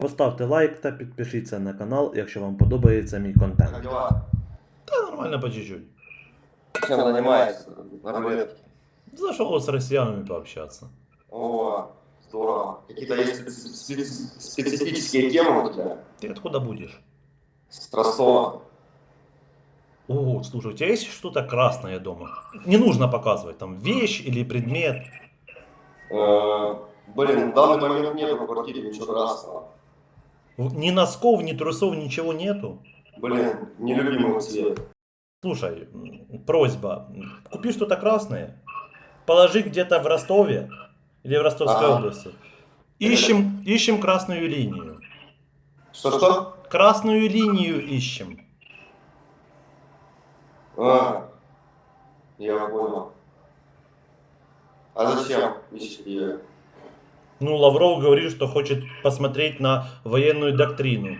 Поставте лайк та підпишіться на канал, якщо вам подобається мій контент. Как дела? Та нормально по чуть-чуть. Чем занимаешься на рулетке? Зашел с россиянами пообщаться. О, здорово. Какие-то есть специ- специ- специфические темы у тебя? Ты откуда будешь? С Ростова. О, слушай, у тебя есть что-то красное дома? Не нужно показывать, там вещь или предмет. Э, Блин, в данный момент нет в квартире ничего красного. Ни носков, ни трусов, ничего нету. Блин, нелюбимый цвет. Слушай, просьба, купи что-то красное, положи где-то в Ростове или в Ростовской Ага. области. Ищем, ищем красную линию. Что-что? Красную линию ищем. А, я понял. А зачем ищете ее? Ну, Лавров говорит, что хочет посмотреть на военную доктрину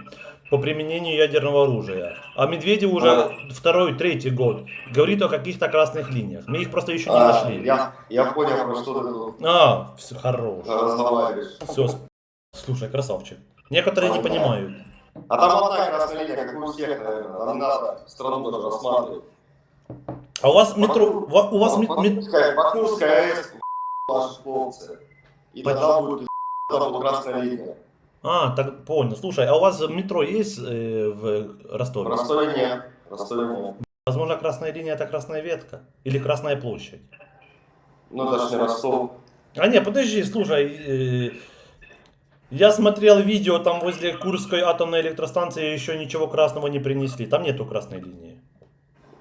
по применению ядерного оружия. А Медведев уже А. второй, третий год говорит о каких-то красных линиях. Мы их просто еще не А, нашли. я, я понял, про что ты А, все хорош. разговариваешь. Все. Слушай, красавчик. Некоторые не Ага. понимают. А там одна красная линия, как у всех, наверное. Нам надо страну даже рассматривать. А у вас метро, у вас мет- мет- АЭС, ваши хлопцы. И тогда будет, будет красная линия. А, так понял. Слушай, а у вас метро есть э, в В Ростове? Ростове нет. В Ростове нет. Возможно, красная линия это красная ветка или красная площадь. Ну, ж не Ростов. А не, подожди, слушай, э, я смотрел видео, там возле Курской атомной электростанции еще ничего красного не принесли. Там нету красной линии.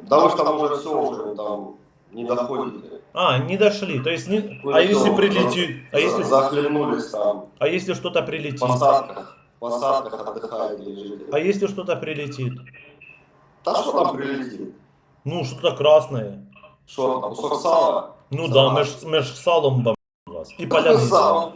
Да вы ж там уже все уже там не доходите. А, не дошли. То есть, не... Вы а если за- прилетит, а если, Захлебнулись там. а если что-то В прилетит, посадках. В посадках отдыхаете, лежите. а если что-то прилетит, Да что там прилетит? ну что-то красное. Что там, кусок сала? Ну Да. да, мы ж, мы ж салом бом вас. И поляны. Сало.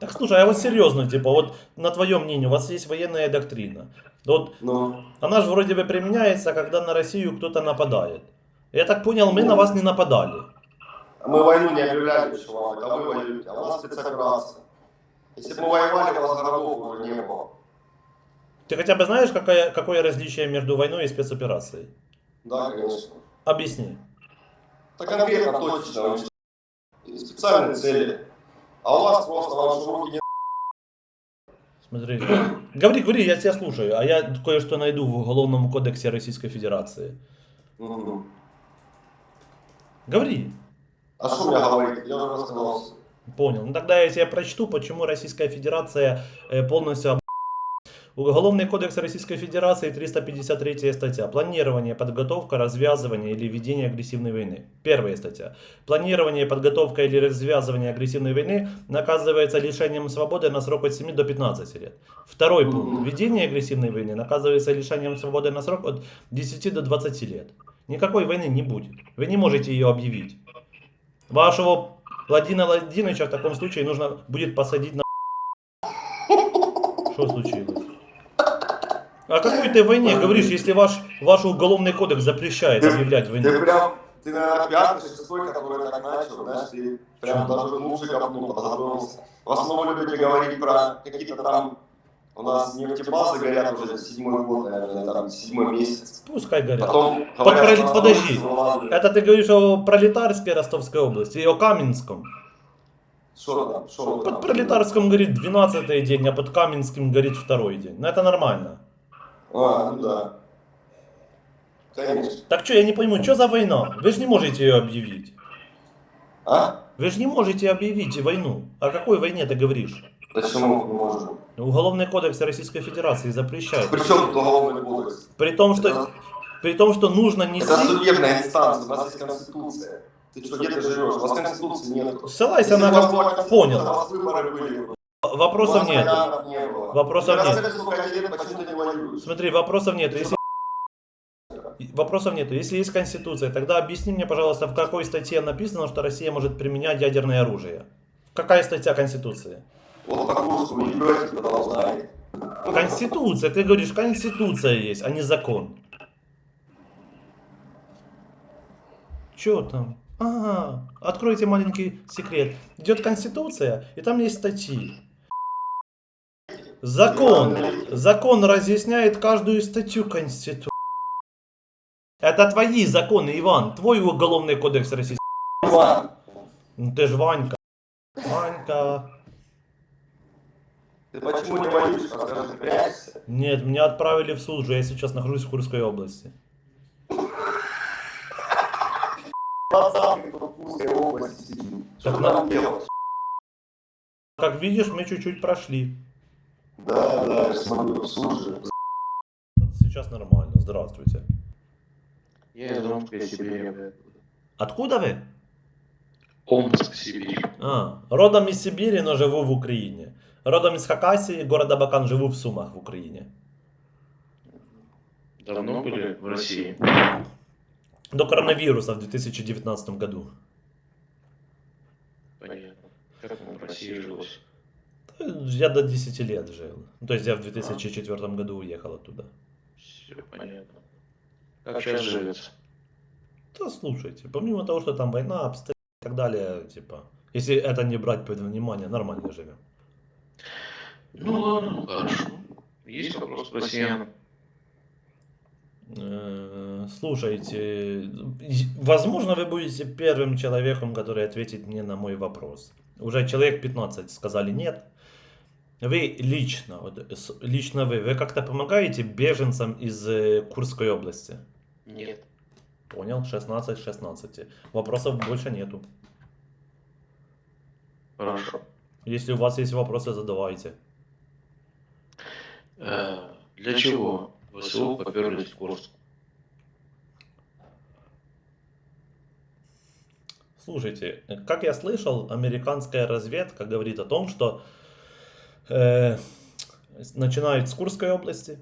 Так слушай, а вот серьезно, типа, вот на твое мнение, у вас есть военная доктрина. Вот Ну, она же вроде бы применяется, когда на Россию кто-то нападает. Я так понял, мы на вас не нападали. мы войну не объявляли Валик, а вы воюете, а у нас спецоперация. Если бы мы воевали, у вас городов уже не было. Ты хотя бы знаешь, какое, какое различие между войной и спецоперацией? Да, конечно. Объясни. Так конкретно. И Специальные цели. А у вас просто ваши руки не... Смотри. Говори, говори, я тебя слушаю, а я кое-что найду в Уголовном кодексе Российской Федерации. Мгм. Говори. А что мне говорить? Я уже рассказал. всё. Понял. Ну тогда я тебе прочту, почему Российская Федерация э, полностью об... Уголовный кодекс Российской Федерации, 353 статья. Планирование, подготовка, развязывание или ведение агрессивной войны. Первая статья. Планирование, подготовка или развязывание агрессивной войны наказывается лишением свободы на срок от 7 до 15 лет. Второй пункт. Ведение агрессивной войны наказывается лишением свободы на срок от 10 до 20 лет. Никакой войны не будет. Вы не можете ее объявить. Вашего Владимира Владимировича в таком случае нужно будет посадить на... Что случилось? О какой ты войне говоришь, если ваш, ваш уголовный кодекс запрещает объявлять Ты войну? прям, ты, наверное, пятый, шестой, который так начал, знаешь, ты прям даже глубже копнул, подготовился. В основном любите говорить про какие-то там, у нас нефтебазы горят уже седьмой год, наверное, там седьмой месяц. Пускай горят. Потом Под- говорят, подожди. Это ты говоришь о пролетарской Ростовской области и о Каменском. Что там, что Под там? пролетарском горит 12 день, а под Каменским горит второй день. Ну это нормально. А, ну да. Конечно. Так что, я не пойму, что за война? Вы же не можете ее объявить. А? Вы же не можете объявить войну. О какой войне ты говоришь? Почему мы не можем? Уголовный кодекс Российской Федерации запрещает. Причем тут уголовный кодекс? При том, что, при том, что нужно Это нести... судебная инстанция, у нас есть конституция. Ты что, где ты живешь? У вас конституции нет. Ссылайся на... Если у вас конституция, У Понял. вас выборы были. Вопросов нет. не было. Вопросов нет. лет, не? Смотри, вопросов нет. Если... Вопросов нет. Если есть Конституция, тогда объясни мне, пожалуйста, в какой статье написано, что Россия может применять ядерное оружие? Какая статья Конституции? Вот свою берете, ты должна. Конституция. Ты говоришь, Конституция есть, а не закон. Че там? Ага, откройте маленький секрет. Идет Конституция, и там есть статьи. Закон. Закон разъясняет каждую статью Конституции. Это твои законы, Иван. Твой уголовный кодекс Российской. Иван, Ну ты ж Ванька. Ванька. Ты почему не боишься? Скажи, прячешься. Нет, меня отправили в суд же. Я сейчас нахожусь в Курской области. Пацан, в Курской области сидит. Что ты там делаешь? Как видишь, мы чуть-чуть прошли. Да, да, я смотрю, слушай. Сейчас нормально. Здравствуйте. Я из Омска, Сибири. Откуда вы? Омск, Сибирь. А, родом из Сибири, но живу в Украине. Родом из Хакасии, города Бакан, живу в Сумах в Украине. Давно были в России? До коронавируса в 2019 году. Понятно. Как вам в России жилось? Я до 10 лет жил. То есть я в 2004 году уехал оттуда. Все понятно. Как сейчас живется? Да слушайте, помимо того, что там война, обстрелы и так далее, типа, если это не брать под внимание, нормально живем. Ну ладно, хорошо. Есть вопрос к россиянам? Э, Слушайте, возможно, вы будете первым человеком, который ответит мне на мой вопрос. Уже человек 15 сказали нет. Вы лично, вот, лично вы, вы как-то помогаете беженцам из э, Курской области? Нет. Понял, 16-16. Вопросов больше нету. Хорошо. Если у вас есть вопросы, задавайте. Э, Для чего ВСУ поперлись в Курск? Слушайте, как я слышал, американская разведка говорит о том, что э, начинают с Курской области,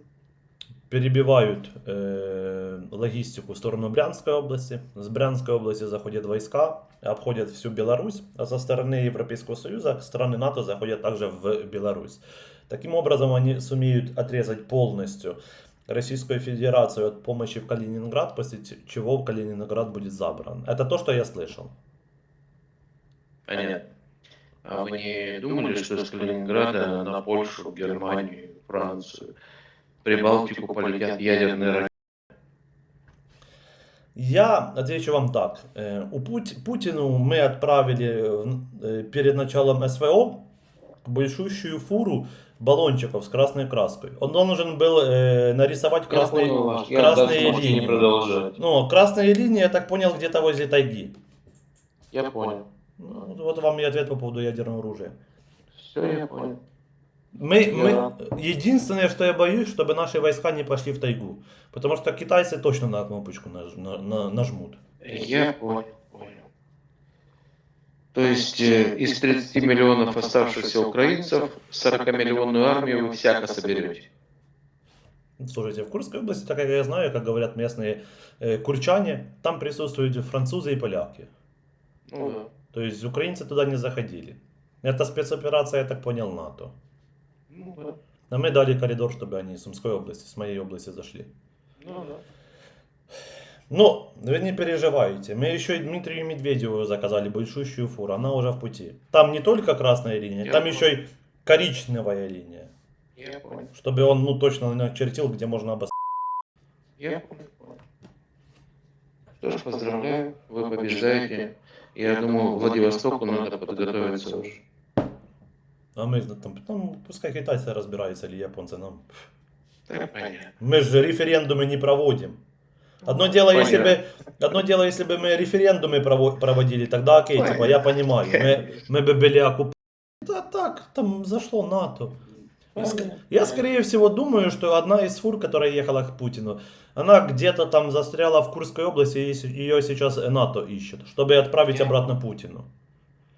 перебивают э, логистику в сторону Брянской области, с Брянской области заходят войска, обходят всю Беларусь, а со стороны Европейского Союза страны НАТО заходят также в Беларусь. Таким образом, они сумеют отрезать полностью Российскую Федерацию от помощи в Калининград, после чего Калининград будет забран. Это то, что я слышал. Понятно. А вы не думали, что из Калининграда на Польшу, Германию, Францию, Прибалтику полетят ядерные ракеты? Я отвечу вам так. Э, У Пут- Путину мы отправили э, перед началом СВО большущую фуру баллончиков с красной краской. Он должен был э, нарисовать красные, красные линии. продолжать. Ну, красные линии, я так понял, где-то возле тайги. Я понял. Ну, вот вам и ответ по поводу ядерного оружия. Все, я понял. Мы, Я мы, единственное, что я боюсь, чтобы наши войска не пошли в тайгу. Потому что китайцы точно на кнопочку наж- на- на- нажмут. Я понял, понял. То есть э, из 30 миллионов оставшихся украинцев 40-миллионную армию вы всяко соберете? Слушайте, в Курской области, так как я знаю, как говорят местные э, курчане, там присутствуют французы и поляки. Ну да. То есть украинцы туда не заходили. Это спецоперация, я так понял, НАТО. Ну да. А мы дали коридор, чтобы они из Сумской области, с моей области зашли. Ну да. Но вы не переживайте, мы еще и Дмитрию Медведеву заказали большущую фуру, она уже в пути. Там не только красная линия, Я там понял. еще и коричневая линия. Я понял. Чтобы он ну точно начертил, где можно обос... Я понял. Что ж, поздравляю, вы побеждаете. Я думаю, Владивостоку надо подготовиться уже. А мы там, там пускай китайцы разбираются или японцы нам. Так, понятно. Мы же референдумы не проводим. Одно дело, если бы, одно дело, если бы мы референдумы прово- проводили, тогда окей, типа, я понимаю, мы, мы бы были оккупированы. Да так, там зашло НАТО. Я, скорее всего, думаю, что одна из фур, которая ехала к Путину, она где-то там застряла в Курской области, и ее сейчас НАТО ищет, чтобы отправить обратно Путину.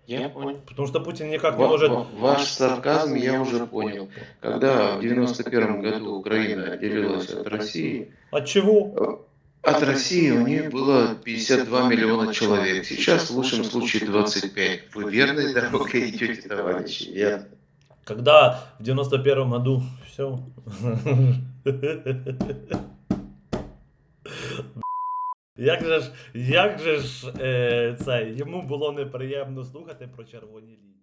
Я понял. Потому что Путин никак не может... ва- Ваш сарказм я уже понял. Когда в 91 году Украина отделилась от России, От чего? от России у нее было 52 миллиона человек. Сейчас в лучшем случае 25. Вы верной дорогой идете, товарищи. Я... Когда в 91 году все. Як же ж, як же ж е, це, йому було неприємно слухати про червоні лінії.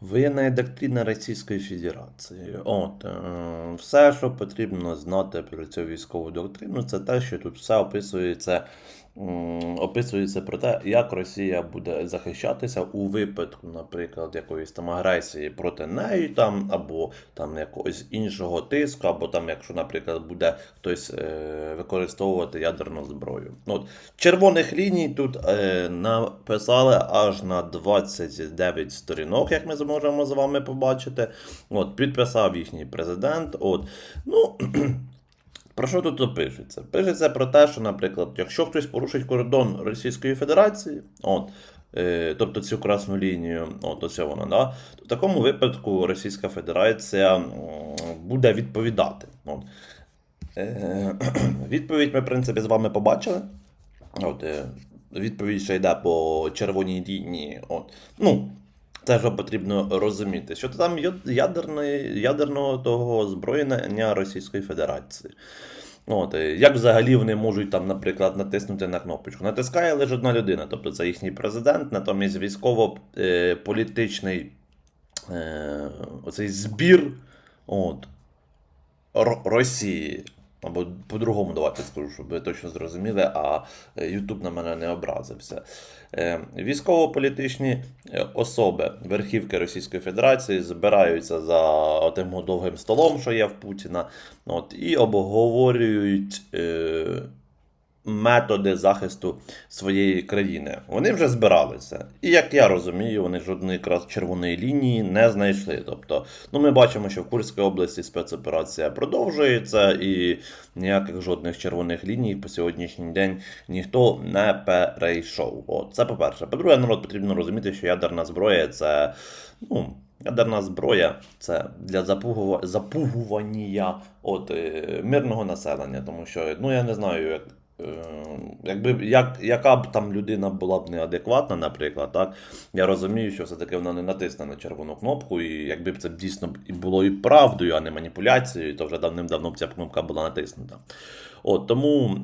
Воєнна доктрина Російської Федерації. От, е, все, що потрібно знати про цю військову доктрину, це те, що тут все описується, м, описується про те, як Росія буде захищатися у випадку, наприклад, якоїсь там агресії проти неї, там, або там якогось іншого тиску, або там, якщо, наприклад, буде хтось е, використовувати ядерну зброю. От, червоних ліній тут е, написали аж на 29 сторінок, як ми зможемо з вами побачити. От, підписав їхній президент. От, ну, про що тут пишеться? Пишеться про те, що, наприклад, якщо хтось порушить кордон Російської Федерації, от, е, тобто цю красну лінію, от ось вона, да, то в такому випадку Російська Федерація буде відповідати. От. Е, відповідь ми, в принципі, з вами побачили. От, е, відповідь ще йде по червоній лінії. От. Ну, це що потрібно розуміти, що там є ядерної, ядерного того озброєння Російської Федерації. От, е, як взагалі вони можуть там, наприклад, натиснути на кнопочку? Натискає лише одна людина, тобто це їхній президент, натомість військово-політичний е, оцей збір от, Росії. Або по-другому давайте скажу, щоб ви точно зрозуміли, а е, Ютуб на мене не образився. Е, Військово-політичні е, особи верхівки Російської Федерації збираються за тим довгим столом, що є в Путіна, от, і обговорюють методи захисту своєї країни. Вони вже збиралися. І як я розумію, вони жодної якраз червоної лінії не знайшли. Тобто, ну ми бачимо, що в Курській області спецоперація продовжується, і ніяких жодних червоних ліній по сьогоднішній день ніхто не перейшов. От це по-перше. По-друге, народ потрібно розуміти, що ядерна зброя це. ну. Ядерна зброя це для запугування от, е, мирного населення, тому що ну я не знаю, як, якби як, яка б там людина була б неадекватна, наприклад, так я розумію, що все-таки вона не натисне на червону кнопку, і якби б це дійсно було і правдою, а не маніпуляцією, то вже давним-давно б ця кнопка була натиснута. От тому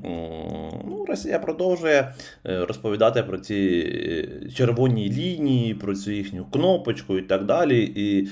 Росія продовжує е, розповідати про ці е, червоні лінії, про цю їхню кнопочку і так далі. І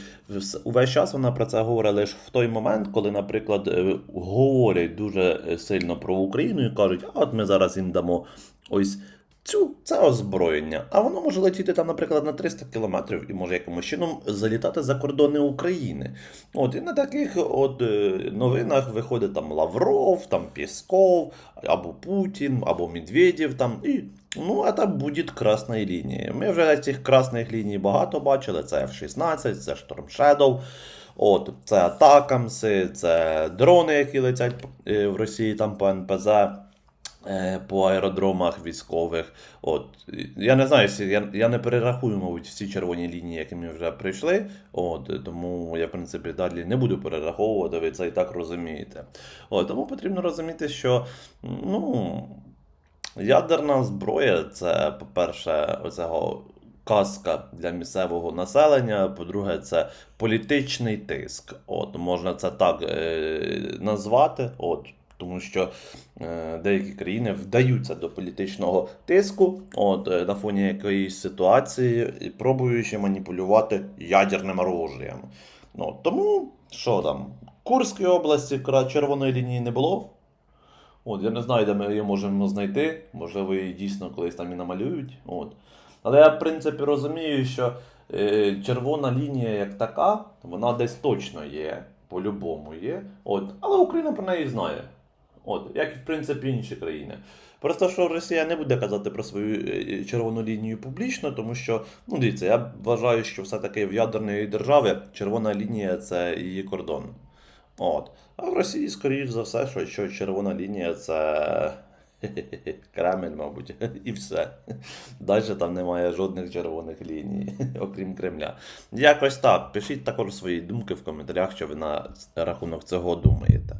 увесь час вона про це говорить лише в той момент, коли, наприклад, е, говорять дуже сильно про Україну і кажуть, а от ми зараз їм дамо ось. Цю це озброєння, а воно може летіти там, наприклад, на 300 кілометрів і може якимось чином залітати за кордони України. От і на таких от е, новинах виходить там Лавров, там Пісков, або Путін, або Медведєв там. І ну, це буде красна лінія. Ми вже цих красних ліній багато бачили. Це F-16, це Storm Shadow. От, це атакамси, це дрони, які летять е, в Росії там по НПЗ по аеродромах військових. От, я не знаю, я, я не перерахую, мабуть, всі червоні лінії, які ми вже прийшли. От, тому я, в принципі, далі не буду перераховувати, ви це і так розумієте. От, тому потрібно розуміти, що ну, ядерна зброя це, по-перше, оцього. Казка для місцевого населення, по-друге, це політичний тиск. От, можна це так е, назвати. От, тому що е, деякі країни вдаються до політичного тиску от, е, на фоні якоїсь ситуації, і пробуючи маніпулювати ядерним оружієм. Ну, тому що там, Курській області червоної лінії не було. От, я не знаю, де ми її можемо знайти. Можливо, її дійсно колись там і намалюють. От. Але я, в принципі, розумію, що е, червона лінія як така, вона десь точно є, по-любому є. От. Але Україна про неї знає. От, як і в принципі інші країни. Просто що Росія не буде казати про свою е, червону лінію публічно, тому що, ну дивіться, я вважаю, що все-таки в ядерної держави червона лінія це її кордон. От. А в Росії, скоріш за все, що, що червона лінія це Кремль, мабуть, і все. Далі там немає жодних червоних ліній, окрім Кремля. Якось так. Пишіть також свої думки в коментарях, що ви на рахунок цього думаєте.